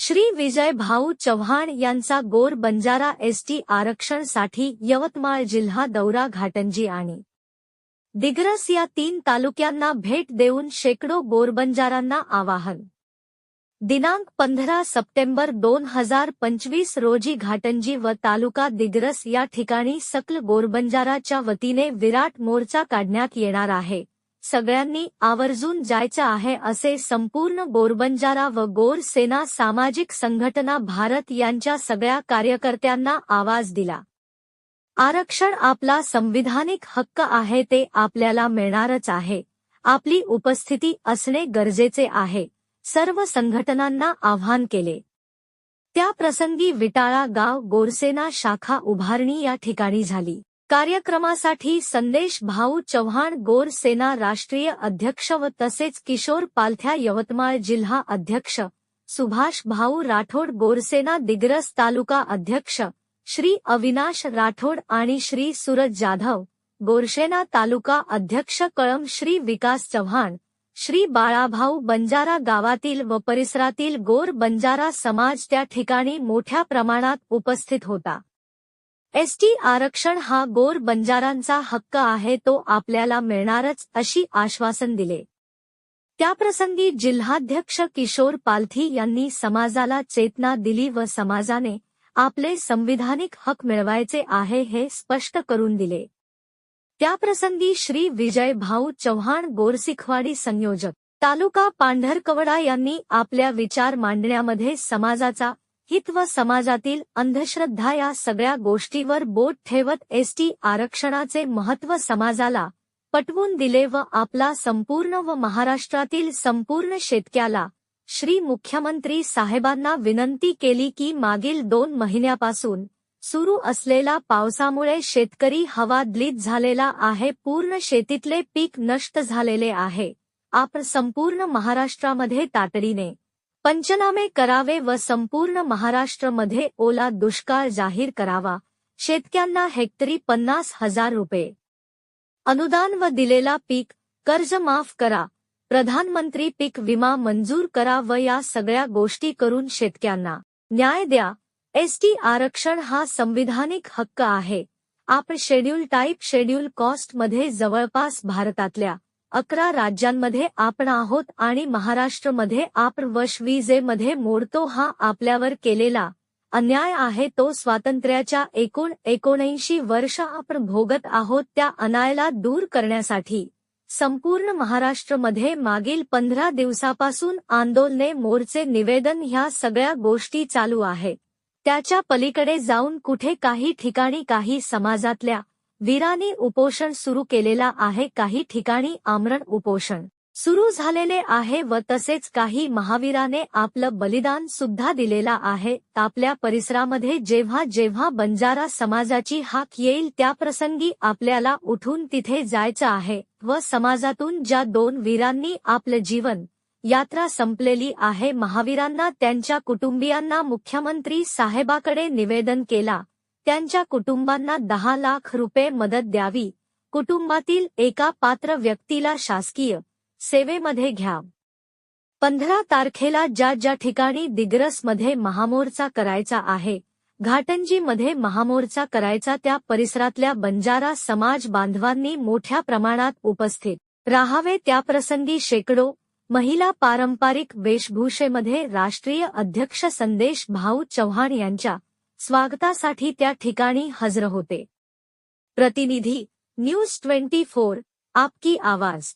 श्री विजय भाऊ चव्हाण यांचा गोर बंजारा एसटी आरक्षणसाठी यवतमाळ जिल्हा दौरा घाटंजी आणि दिग्रस या तीन तालुक्यांना भेट देऊन शेकडो गोरबंजारांना आवाहन. दिनांक पंधरा सप्टेंबर दोन हजार पंचवीस रोजी घाटंजी व तालुका दिग्रस या ठिकाणी सकल गोरबंजाराच्या वतीने विराट मोर्चा काढण्यात येणार आहे. सगळ्यांनी आवर्जून जायचं आहे असे संपूर्ण गोरबंजारा व गोर सेना सामाजिक संघटना भारत यांच्या सगळ्या कार्यकर्त्यांना आवाज दिला. आरक्षण आपला संविधानिक हक्क आहे ते आपल्याला मिळणारच आहे. आपली उपस्थिती असणे गरजेचे आहे. सर्व संघटनांना आव्हान केले. त्या प्रसंगी विटाळा गाव गोरसेना शाखा उभारणी या ठिकाणी झाली. कार्यक्रमासाठी संदेश भाऊ चव्हाण गोर सेना राष्ट्रीय अध्यक्ष व तसेच किशोर पालथ्या यवतमाळ जिल्हा अध्यक्ष सुभाष भाऊ राठोड गोरसेना दिग्रस तालुका अध्यक्ष श्री अविनाश राठोड आणि श्री सूरज जाधव गोरसेना तालुका अध्यक्ष कळम श्री विकास चव्हाण श्री बाळाभाऊ बंजारा गावातील व परिसरातील गोर बंजारा समाज त्या ठिकाणी मोठ्या प्रमाणात उपस्थित होता. एसटी आरक्षण हा गोर बंजारांचा हक्क आहे तो आपल्याला मिळणारच अशी आश्वासन दिले. त्याप्रसंगी जिल्हाध्यक्ष किशोर पालथी यांनी समाजाला चेतना दिली व समाजाने आपले संविधानिक हक मिळवायचे आहे हे स्पष्ट करून दिले. त्याप्रसंगी श्री विजय भाऊ चव्हाण गोरसिखवाडी संयोजक तालुका पांढरकवडा यांनी आपल्या विचार मांडण्यामध्ये समाजाचा हित व समाजातील अंधश्रद्धा या सगळ्या गोष्टीवर बोट ठेवत एसटी आरक्षणाचे महत्त्व समाजाला पटवून दिले व आपला संपूर्ण व महाराष्ट्रातील संपूर्ण शेतक्याला श्री मुख्यमंत्री साहेबांना विनंती केली की मागील दोन महिन्यापासून सुरू असलेला पावसामुळे शेतकरी हवादलीत झालेला आहे पूर्ण शेतीतले पीक नष्ट झालेले आहे. आपण संपूर्ण महाराष्ट्रामध्ये तातडीने पंचनामे करावे व संपूर्ण महाराष्ट्रमध्ये ओला दुष्काळ जाहीर करावा. शेतक्यांना हेक्टरी पन्नास हज़ार रुपये. अनुदान व दिलेला पीक कर्ज माफ़ करा. प्रधानमंत्री पीक विमा मंजूर करा व या सगळ्या गोष्टी करून शेतक्यांना न्याय द्या. एसटी आरक्षण हा संविधानिक हक्क आहे. आपण शेड्यूल टाईप शेड्यूल कॉस्ट मध्ये जवळपास भारतातल्या अकरा राज्यांमध्ये आपण आहोत आणि महाराष्ट्रमध्ये आपण वशविजेमध्ये मोडतो हा आपल्यावर केलेला अन्याय आहे तो स्वातंत्र्याच्या एकूण एकोणऐंशी वर्ष आपण भोगत आहोत त्या अनायला दूर करण्यासाठी. संपूर्ण महाराष्ट्रमध्ये मागील पंधरा दिवसापासून आंदोलने मोर्चे निवेदन ह्या सगळ्या गोष्टी चालू आहेत. त्याच्या पलीकडे जाऊन कुठे काही ठिकाणी काही समाजातल्या वीरांनी उपोषण सुरू केलेला आहे काही ठिकाणी आमरण उपोषण सुरू झालेले आहे व तसेच काही महावीराने आपलं बलिदान सुद्धा दिलेला आहे. आपल्या परिसरामध्ये जेव्हा जेव्हा बंजारा समाजाची हाक येईल त्याप्रसंगी आपल्याला उठून तिथे जायचं आहे व समाजातून ज्या दोन वीरांनी आपलं जीवन यात्रा संपलेली आहे महावीरांना त्यांच्या कुटुंबियांना मुख्यमंत्री साहेबाकडे निवेदन केला. त्यांच्या कुटुंबांना दहा लाख रुपये मदत द्यावी. कुटुंबातील एका पात्र व्यक्तीला शासकीय सेवेमध्ये घ्या. पंधरा तारखेला ज्या ज्या ठिकाणी दिग्रसमध्ये महामोर्चा करायचा आहे घाटंजीमध्ये महामोर्चा करायचा त्या परिसरातल्या बंजारा समाज बांधवांनी मोठ्या प्रमाणात उपस्थित राहावे. त्याप्रसंगी शेकडो महिला पारंपरिक वेशभूषेमध्ये राष्ट्रीय अध्यक्ष संदेश भाऊ चव्हाण यांच्या स्वागतासाठी त्या ठिकाणी हजर होते. प्रतिनिधी न्यूज ट्वेंटी फोर आपकी आवाज.